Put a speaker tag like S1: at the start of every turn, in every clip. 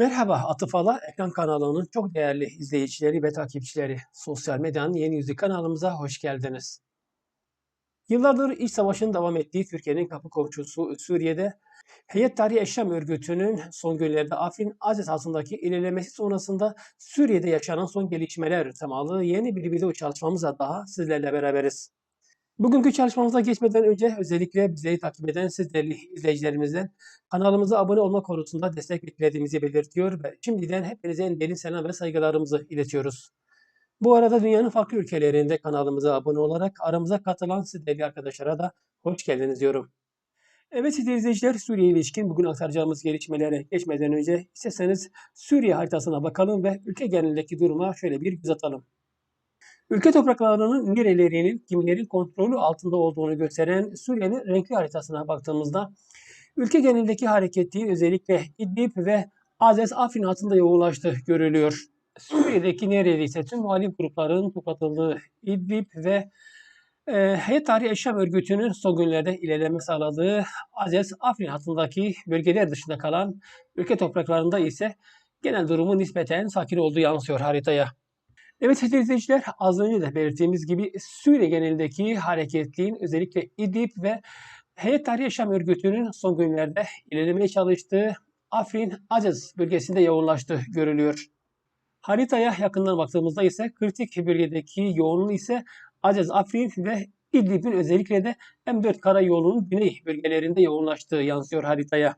S1: Merhaba Atıfala Ekran kanalının çok değerli izleyicileri ve takipçileri. Sosyal medyanın yeni yüzü kanalımıza hoş geldiniz. Yıllardır iç savaşın devam ettiği Türkiye'nin kapı komşusu Suriye'de Heyet Tahrir Eşşam Örgütü'nün son günlerde Afrin Aziz altındaki ilerlemesi sonrasında Suriye'de yaşanan son gelişmeler temalı yeni bir video çalışmamızla daha sizlerle beraberiz. Bugünkü çalışmamıza geçmeden önce özellikle bizleri takip eden siz değerli izleyicilerimizden kanalımıza abone olma konusunda destek beklediğimizi belirtiyor ve şimdiden hepinize en derin selam ve saygılarımızı iletiyoruz. Bu arada dünyanın farklı ülkelerinde kanalımıza abone olarak aramıza katılan siz değerli arkadaşlara da hoş geldiniz diyorum. Evet sevgili izleyiciler Suriye ilişkin bugün aktaracağımız gelişmelere geçmeden önce isterseniz Suriye haritasına bakalım ve ülke genelindeki duruma şöyle bir göz atalım. Ülke topraklarının nerelerinin kimlerin kontrolü altında olduğunu gösteren Suriye'nin renkli haritasına baktığımızda ülke genelindeki hareketliğin özellikle İdlib ve Azez Afrin altında yoğunlaştığı görülüyor. Suriye'deki neredeyse tüm muhalif grupların toplatıldığı İdlib ve e, Heyet Eşşam Örgütü'nün son günlerde ilerleme sağladığı Azez Afrin hattındaki bölgeler dışında kalan ülke topraklarında ise genel durumu nispeten sakin olduğu yansıyor haritaya. Evet izleyiciler az önce de belirttiğimiz gibi Suriye genelindeki hareketliğin özellikle İdlib ve Heyet Tahrir Yaşam Örgütü'nün son günlerde ilerlemeye çalıştığı Afrin Azez bölgesinde yoğunlaştığı görülüyor. Haritaya yakından baktığımızda ise kritik bölgedeki yoğunluğu ise Azez, Afrin ve İdlib'in özellikle de M4 karayolunun güney bölgelerinde yoğunlaştığı yansıyor haritaya.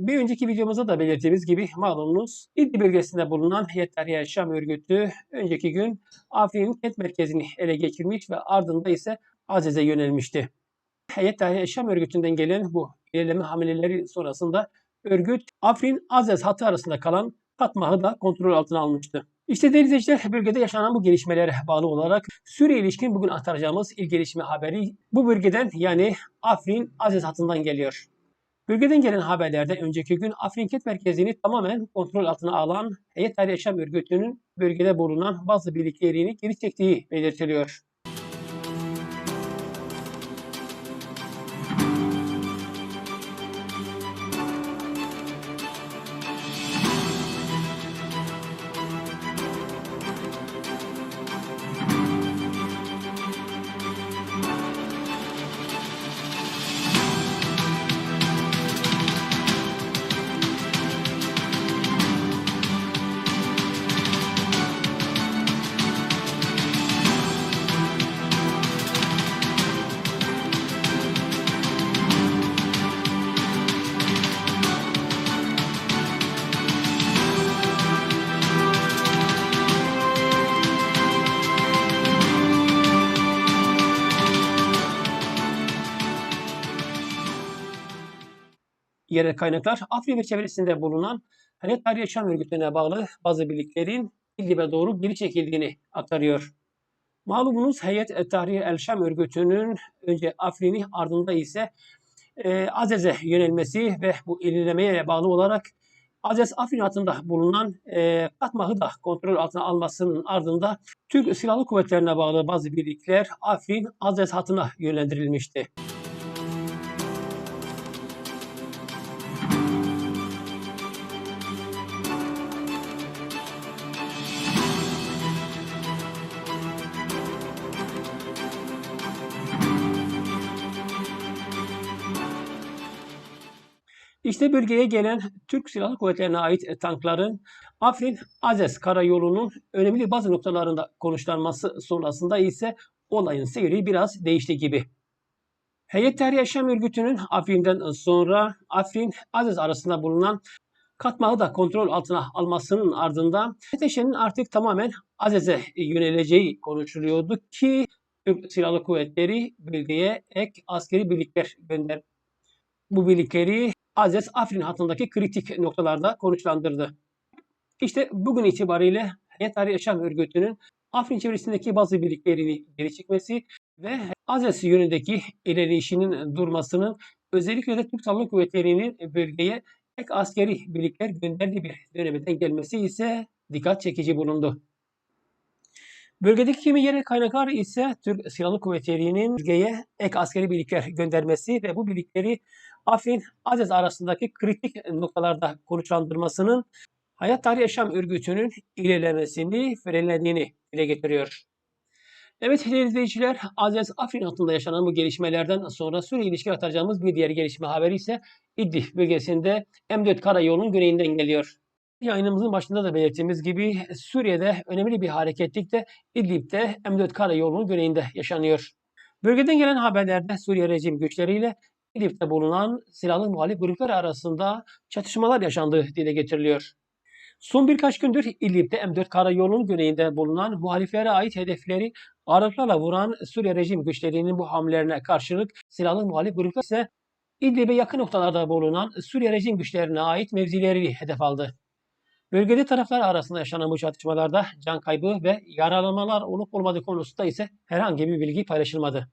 S1: Bir önceki videomuzda da belirttiğimiz gibi malumunuz İdlib bölgesinde bulunan Heyet Tahrir Yaşam Örgütü önceki gün Afrin'in kent merkezini ele geçirmiş ve ardında ise Azez'e yönelmişti. Heyet Tahrir Yaşam Örgütü'nden gelen bu ilerleme hamleleri sonrasında örgüt Afrin Azez hattı arasında kalan Fatmah'ı da kontrol altına almıştı. İşte değerli izleyiciler bölgede yaşanan bu gelişmelere bağlı olarak Suriye ilişkin bugün aktaracağımız ilk gelişme haberi bu bölgeden yani Afrin Azez hattından geliyor. Bölgeden gelen haberlerde önceki gün Afrin kent merkezini tamamen kontrol altına alan Heyet Tahrir Yaşam Örgütü'nün bölgede bulunan bazı birliklerini geri çektiği belirtiliyor. Yerel kaynaklar Afrin ve çevresinde bulunan Halet Tahrir Yaşam Örgütü'ne bağlı bazı birliklerin İdlib'e doğru geri çekildiğini aktarıyor. Malumunuz Heyet Tahrir El Şam Örgütü'nün önce Afrin'i ardında ise e, Azez'e yönelmesi ve bu ilerlemeye bağlı olarak Azez Afrin hattında bulunan e, Katmah'ı da kontrol altına almasının ardında Türk Silahlı Kuvvetlerine bağlı bazı birlikler Afrin Azez hattına yönlendirilmişti. İşte bölgeye gelen Türk Silahlı Kuvvetlerine ait tankların Afrin Azez karayolunun önemli bazı noktalarında konuşlanması sonrasında ise olayın seyri biraz değişti gibi. Heyet Tahrir Yaşam Örgütü'nün Afrin'den sonra Afrin Azez arasında bulunan Katmah'ı da kontrol altına almasının ardından ateşinin artık tamamen Azez'e yöneleceği konuşuluyordu ki Türk Silahlı Kuvvetleri bölgeye ek askeri birlikler gönder. Bu birlikleri Azez Afrin hattındaki kritik noktalarda konuşlandırdı. İşte bugün itibariyle Hayat Tahrir Yaşam Örgütü'nün Afrin çevresindeki bazı birliklerini geri çekmesi ve Azez yönündeki ilerleyişinin durmasının özellikle de Türk Silahlı Kuvvetleri'nin bölgeye ek askeri birlikler gönderdiği bir dönemden gelmesi ise dikkat çekici bulundu. Bölgedeki kimi yerel kaynaklar ise Türk Silahlı Kuvvetleri'nin bölgeye ek askeri birlikler göndermesi ve bu birlikleri Afrin, Azez arasındaki kritik noktalarda konuşlandırmasının Hayat Tarihi Yaşam Örgütü'nün ilerlemesini frenlediğini dile getiriyor. Evet izleyiciler, Azez Afrin hattında yaşanan bu gelişmelerden sonra Suriye ilişkin aktaracağımız bir diğer gelişme haberi ise İdlib bölgesinde M4 karayolunun güneyinden geliyor. Yayınımızın başında da belirttiğimiz gibi Suriye'de önemli bir hareketlik de İdlib'de M4 karayolunun güneyinde yaşanıyor. Bölgeden gelen haberlerde Suriye rejim güçleriyle İdlib'de bulunan silahlı muhalif gruplar arasında çatışmalar yaşandığı dile getiriliyor. Son birkaç gündür İdlib'de M4 karayolunun güneyinde bulunan muhaliflere ait hedefleri ağırlıklarla vuran Suriye rejim güçlerinin bu hamlelerine karşılık silahlı muhalif gruplar ise İdlib'e yakın noktalarda bulunan Suriye rejim güçlerine ait mevzileri hedef aldı. Bölgede taraflar arasında yaşanan bu çatışmalarda can kaybı ve yaralanmalar olup olmadığı konusunda ise herhangi bir bilgi paylaşılmadı.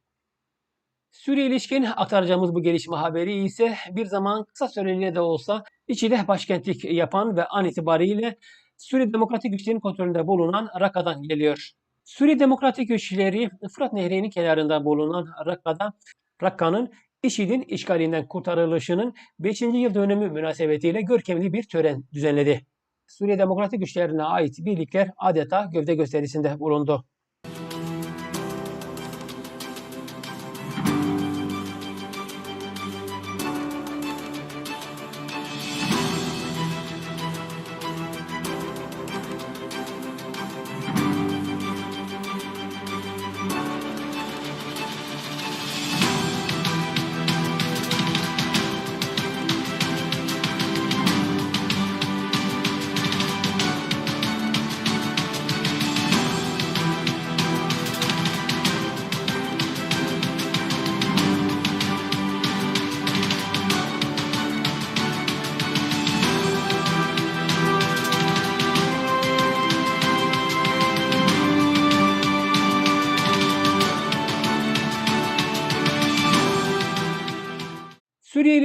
S1: Suriye ilişkin aktaracağımız bu gelişme haberi ise bir zaman kısa süreliğine de olsa İçi'de başkentlik yapan ve an itibariyle Suriye Demokratik Güçlerinin kontrolünde bulunan Rakka'dan geliyor. Suriye Demokratik Güçleri Fırat Nehri'nin kenarında bulunan Rakka'da Rakka'nın IŞİD'in işgalinden kurtarılışının 5. yıl dönümü münasebetiyle görkemli bir tören düzenledi. Suriye Demokratik Güçlerine ait birlikler adeta gövde gösterisinde bulundu.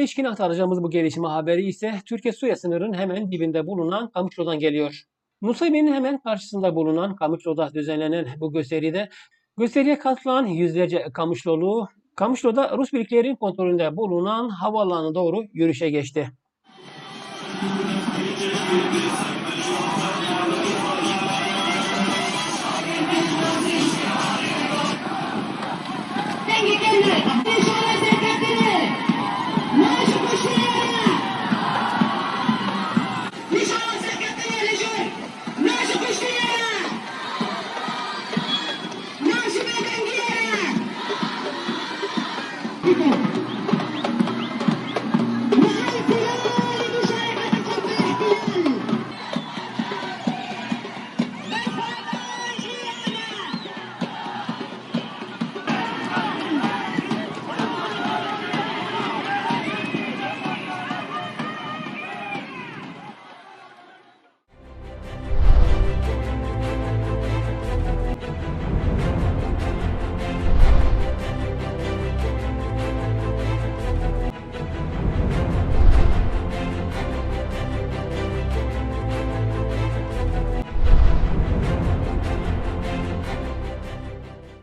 S1: İlişkin aktaracağımız bu gelişme haberi ise Türkiye-Suriye sınırının hemen dibinde bulunan Kamışlo'dan geliyor. Nusaybin'in hemen karşısında bulunan Kamışlo'da düzenlenen bu gösteride gösteriye katılan yüzlerce Kamışlolu Kamışlo'da Rus birliklerin kontrolünde bulunan havaalanına doğru yürüyüşe geçti.